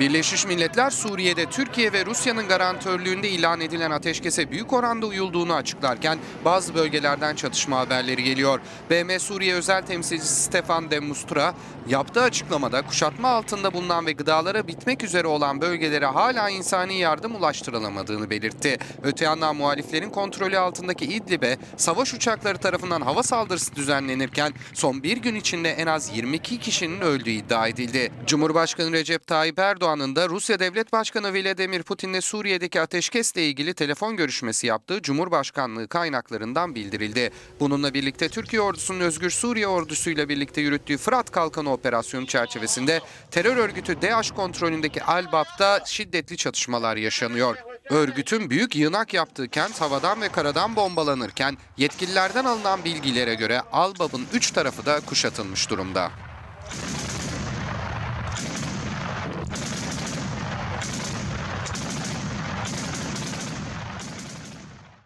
Birleşmiş Milletler Suriye'de Türkiye ve Rusya'nın garantörlüğünde ilan edilen ateşkese büyük oranda uyulduğunu açıklarken bazı bölgelerden çatışma haberleri geliyor. BM Suriye özel temsilcisi Stefan de Mustura yaptığı açıklamada kuşatma altında bulunan ve gıdalara bitmek üzere olan bölgelere hala insani yardım ulaştırılamadığını belirtti. Öte yandan muhaliflerin kontrolü altındaki İdlib'e savaş uçakları tarafından hava saldırısı düzenlenirken son bir gün içinde en az 22 kişinin öldüğü iddia edildi. Cumhurbaşkanı Recep Tayyip Erdoğan'ın da Rusya Devlet Başkanı Vladimir Putin'le Suriye'deki ateşkesle ilgili telefon görüşmesi yaptığı Cumhurbaşkanlığı kaynaklarından bildirildi. Bununla birlikte Türkiye ordusunun Özgür Suriye ordusuyla birlikte yürüttüğü Fırat Kalkanı operasyonu çerçevesinde terör örgütü DAEŞ kontrolünndeki Albap'ta şiddetli çatışmalar yaşanıyor. Örgütün büyük yığınak yaptığı kent havadan ve karadan bombalanırken yetkililerden alınan bilgilere göre Albap'ın üç tarafı da kuşatılmış durumda.